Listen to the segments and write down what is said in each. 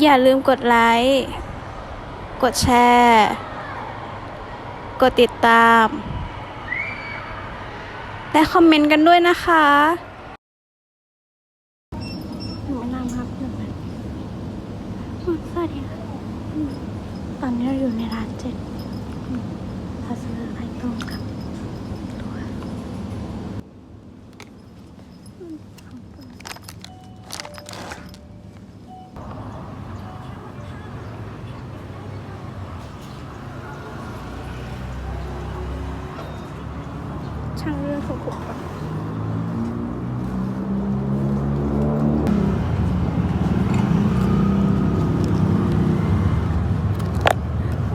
อย่าลืมกดไลค์ กดแชร์ กดติดตาม และคอมเมนต์กันด้วยนะคะหนูนำครับหนึ่งวันสวัสดีค่ะตอนนี้เราอยู่ในร้านเจ็ดอืมเราซื้อไข่ต้มกับตัวอืมของโปรด ช่างเรื่องของผมก่อน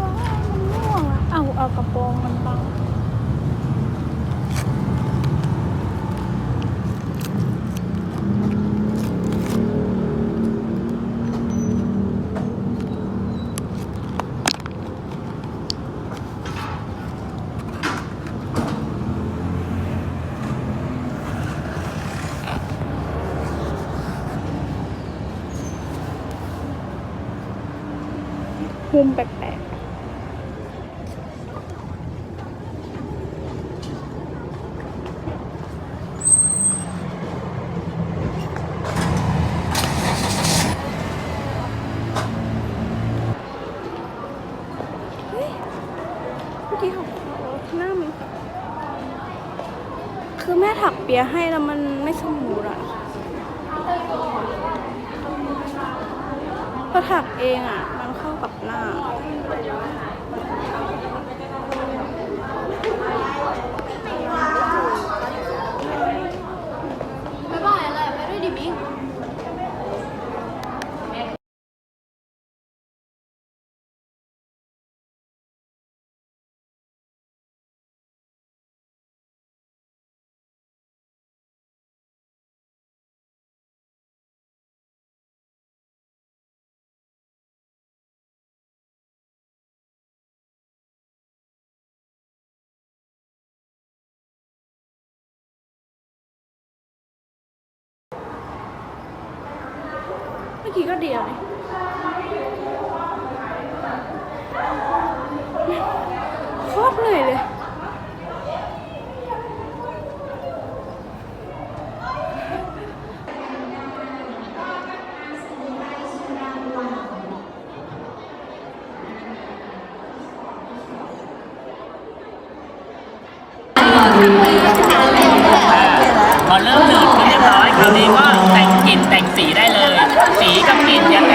ว้าวมันม่วงอะเอาเอากระโปรงมันบัง มุมแปลกๆเฮ้ยเมื่อกี้ของเขาหน้ามันคือแม่ถักเปียให้แล้วมันไม่สมูทอะพอถักเองอะ กับหน้า บ๊ายบายอะไรไปด้วยดิมิง เมื่อ สีกับกลิ่นยัง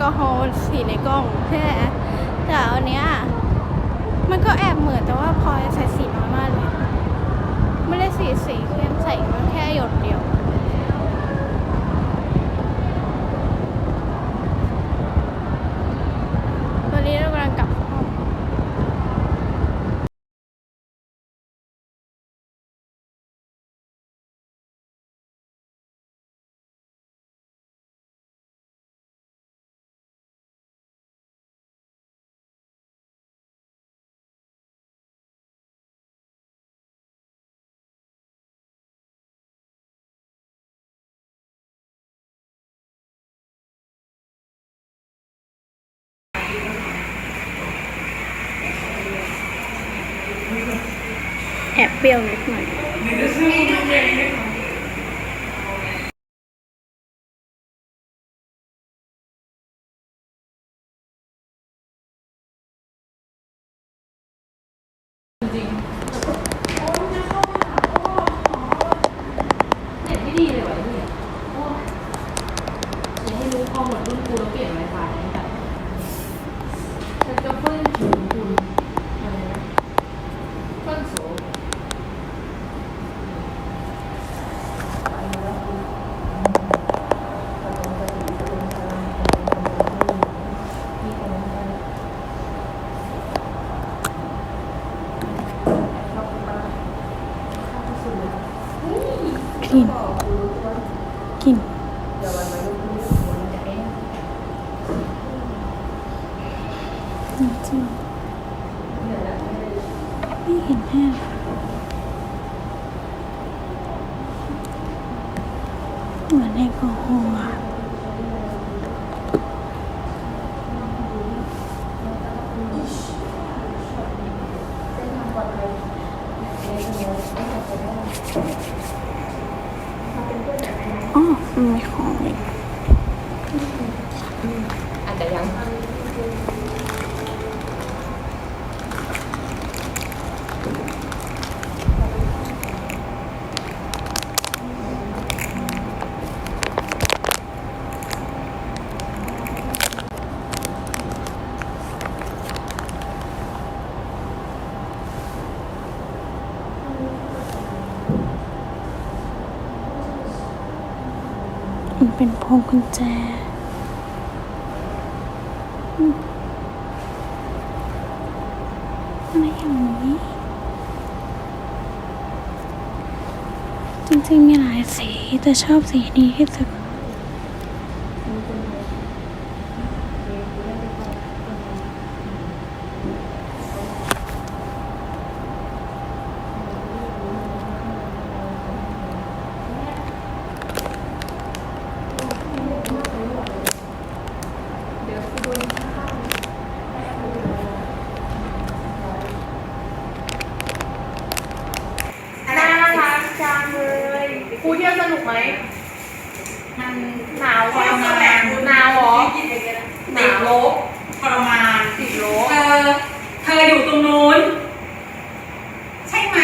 กอฮอล์สีในกล้องใช่ไหมแต่อันเนี้ยมันก็แอบเหมือนแต่ว่าพลอยใส่สีน้อยมากเลย ไม่ได้สีสีเข้มใส่มันแค่หยดเดียว ตอนนี้เรากำลังกลับห้อง แอบเปรี้ยวนิดหน่อย Berlin. มันเป็นพวงกุญแจอืมอะไรอย่างนี้ จริงๆมีหลายสีแต่ชอบสีนี้ที่สุด น่ารักจังเลยครูเที่ยวสนุกไหม มันหนาวประมาณหนาวเหรอหนาวลบ ทรมาน ติดลบ เธอ เธออยู่ตรงนู้น ใช่ไหม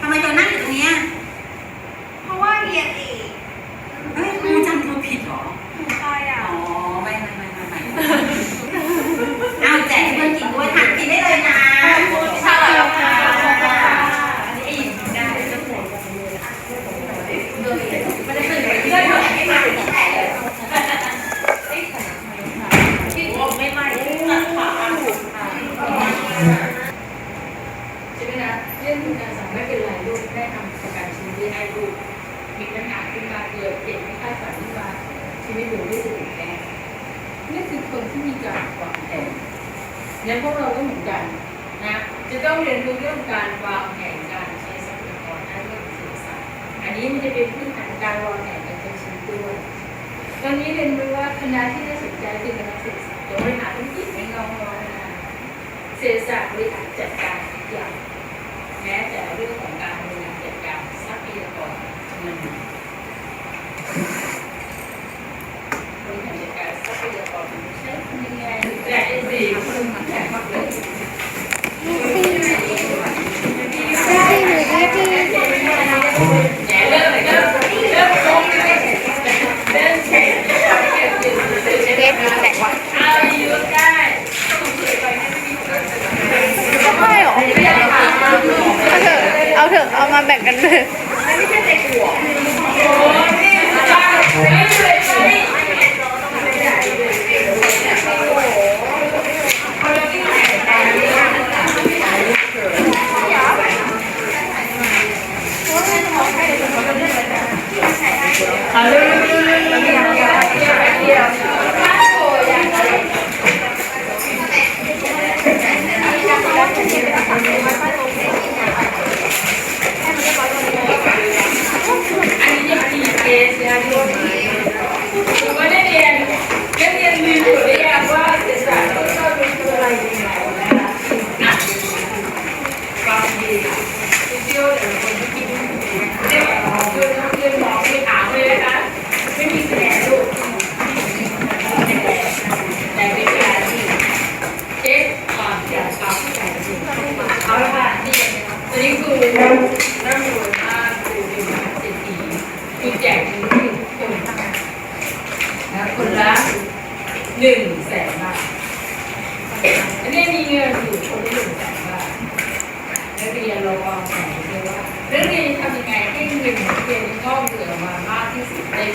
ทำไมเธอนั่งอยู่ตรงเนี้ย เพราะว่าเรียนเอง เฮ้ยครูจำเธอผิดเหรอ ใช่อะ อ๋อ ไม่ไม่ไม่ไม่ไม่เอาแจกให้เพื่อนกินด้วยหันกินได้เลยนะ ใช่แล้วค่ะ อันนี้ไอ้หญิงกินได้จะหมดมันจะตื่นไปเพื่อนไม่มาที่ไหนเลยที่บอกไม่มาที่นั่นค่ะ ใช่ไหมคะเรื่องการสั่งไม่เป็นไรลูกได้ทำประกันชีวิตให้ลูก มีปัญหาขึ้นมาเกิดเหตุไม่คาดฝันขึ้นมา ชีวิตหนูได้สูญแพ้นี่คือคนที่มีการวางแผนงั้นพวกเราก็เหมือนกันนะ จะต้องเรียนรู้เรื่องการวางแผนการใช้ทรัพยากรด้านเรื่องเศรษฐศารอันนี้มันจะเป็นพื้นฐานการวางแผนการใช้ชีวิตด้วยตอนนี้เรียนรู้ว่าคณะที่น่าสนใจคือคณะเศรษฐศาสตร์จะบริหารธุรกิจไม่งอๆนะคะเศรษฐศาสตร์บริหารจัดการทุกอย่างแม้แต่เรื่องของการบริหารจัดการทรัพยากรจำนวนหนึ่งบริหารจัดการท รัพยากรมันใช้ทำยังไงแต่ไอ้สี่คนมันแข็งกเลยแหนเริ่มเริ่มเริ่มลงเลยเริ่มแข็งเด็กแตกว่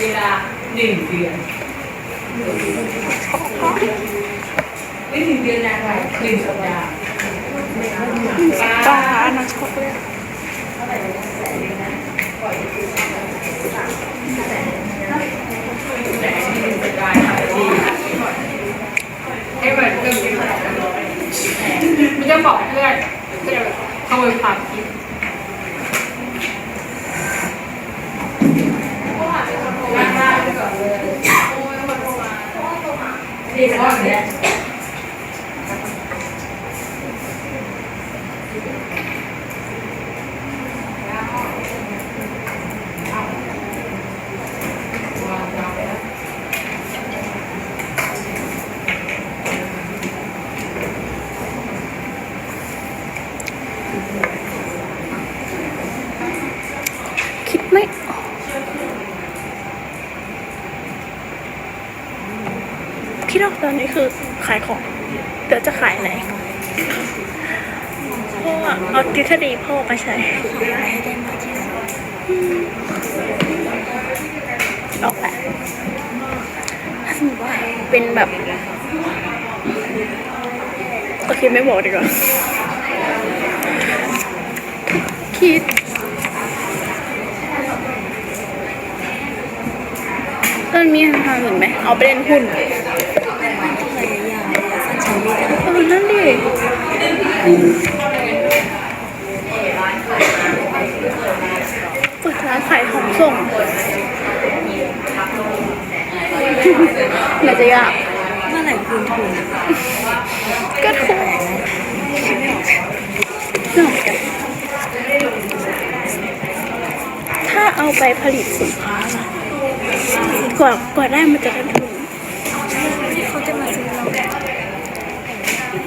เวลาหนึ่งเดือนไม่ถึงเดือนนานไปหนึ่งสัปดาห์ต้องหาอนาคตด้วยแต่ที่เป็นสกายดีให้มันเพิ่มขึ้นมายความคิด ดีแต่ว่าเนี้ย คิดไม่ออก ที่เราตอนนี้คือขายของเดี๋ยวจะขายอะไรเพราะว่าเอาทฤษฎีพ่อมาใช้ออกแบบถ้าสมมติว่าเป็นแบบโอเคไม่บอกดีกว่าคิดต้นมีทางอื่นไหมเอาไปเล่นหุ้น เออนั่นดิเปิดร้านขายของส่งมันจะยากเมื่อไหร่คืนทุนก็ถูกไม่ออกกันถ้าเอาไปผลิตสินค้าล่ะกว่ากว่าได้มันจะได้ทุน เขาจะมาซื้อเรา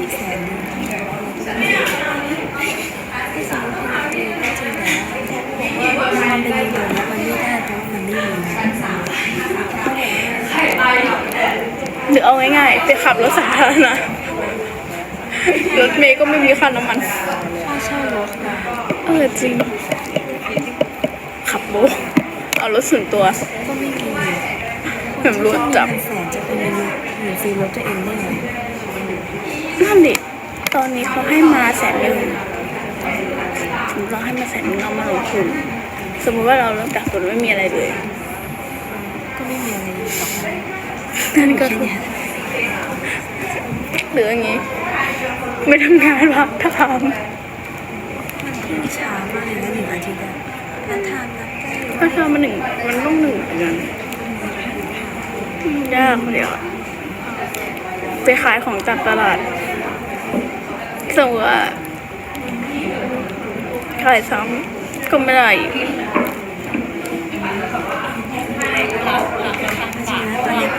อีกแสนหนึงที่สองคือจริง แต่ว่ามันเป็นเงินแล้วมันไม่ได้เพราะมันไม่มีหรือเอาง่ายๆไปขับรถสาธารณะรถเมย์ก็ไม่มีค่าน้ำมันค่าเช่ารถนะเออจริง ขับโบเอารถส่วนตัวก็ไม่มีแบบรถจับนแสนจะเป็นเงินเงินซื้อรถตัวเองได้ไงนั่นดิตอนนี้เขาให้มาแสนหนึ่งสมมติเราให้มาแสนหนึ่งเรามาลงทุน สมมติว่าเราเริ่มจากศูนย์ไม่มีอะไรเลย ก็ไม่มีอะไรหรอกนั่นก็ถูกหรืออย่างงี้ ไม่ทำงานพักทมันที่งช้ามากเลยนะหนึ่งอาทิตย์อะถ้าทานนับได้ำถ้าทำมาหนึ่งมันต้องหนึ่งเหมือนกันยากเดียวอะไปขายของจากตลาดสมมติว่าขายซ้ำก็ไม่ได้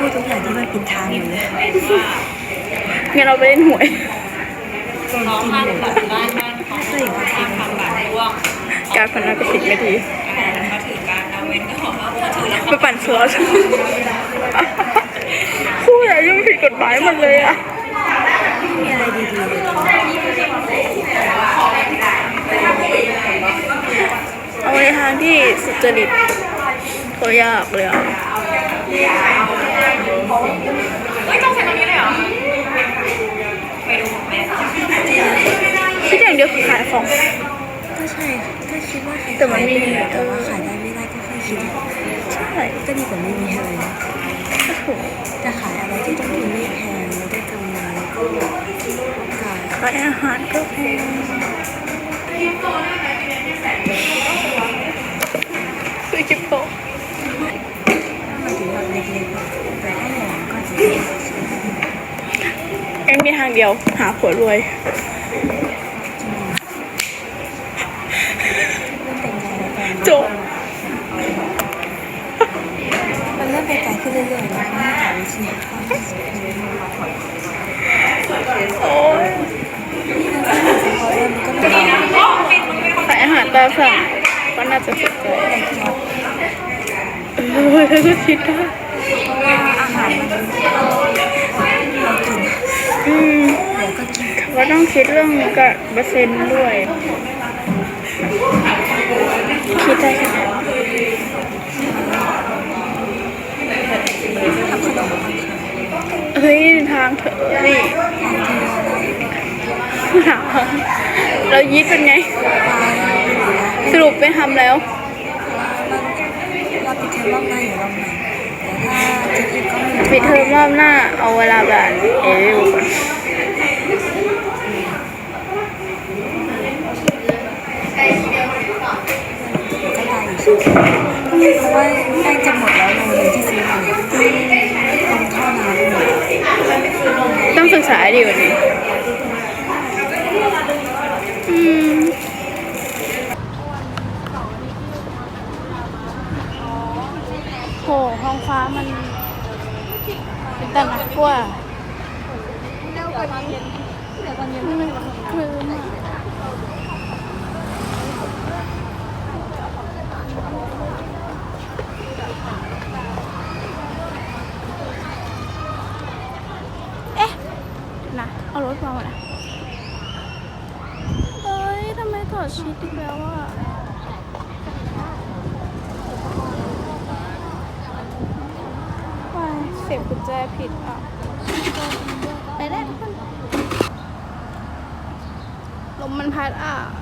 พูดทุกอย่างที่มันเป็นทางอยู่เลยงั้นเราไปเล่นหวยตอนกินหมูก็ตัวอย่างว่าทำบาทการพนันก็ผิดไม่ดีไปปั่นสล็อตพูดอะไรยังผิดกฎหมายหมดเลยอะไม่มีอะไรดีๆเลยเอาในทางที่สุจริตก็ยากเลยอะ เฮ้ยต้องใช้ตรงนี้เลยเหรอคิดอย่างเดียวคือขายของก็ใช่ก็คิดว่าใครแต่มันมีขายได้แต่ว่าขายได้ไม่ได้ก็ค่อยคิดใช่ก็ดีกว่าไม่มีอะไรนะก็ถูกแต่ขายอะไรที่ต้นทุนไม่แพงแล้วได้กำไรแล้วก็ขายขายอาหารก็แพงซื้อคริปโตหมายถึงแบบเล็กๆอะแต่ถ้าใหญ่ก็อาจจะ เอ็มมีทางเดียว หาผัวรวยเริ่มเป็นไงแล้วกันจบมันเริ่มไปไกลขึ้นเรื่อยๆนะไม่ไกลวิธีโอ้ยพอเริ่มมันก็ไม่ได้ขายอาหารตามสั่งก็น่าจะสนใจแต่เกี่ยวเออเธอก็คิดได้เพรา อืมเดี๋ยวก็ต้องคิดเรื่องกับเปอร์เซ็นต์ด้วย คิดได้แค่ไหนทำขนมปังค่ะเฮ้ยทางเถอะนี่หาเรายิดเป็นไง สรุปไปทำแล้วเราปิดเทอมรอบหน้าอยู่รอบใหม่ ปิดเทอมรอบหน้าเอาเวลาแบบเอเวลก่อนเพราะว่าแป้จะหมดแล้วเรียที่ซื้อมาต้ต้องศึกษาดีกว่านี้อืม มันเป็นตาหนักกว่ามันคลืมอะเอ๊ะ นะเอารถมาหมดนะเฮ้ย ทำไมถอดชีตอีกแล้วอะวายเสียบกุญแจผิดอะ ไปได้ทุกคน ลมมันพัดอะหน้าตาหลักผิดเหมือนกันนะ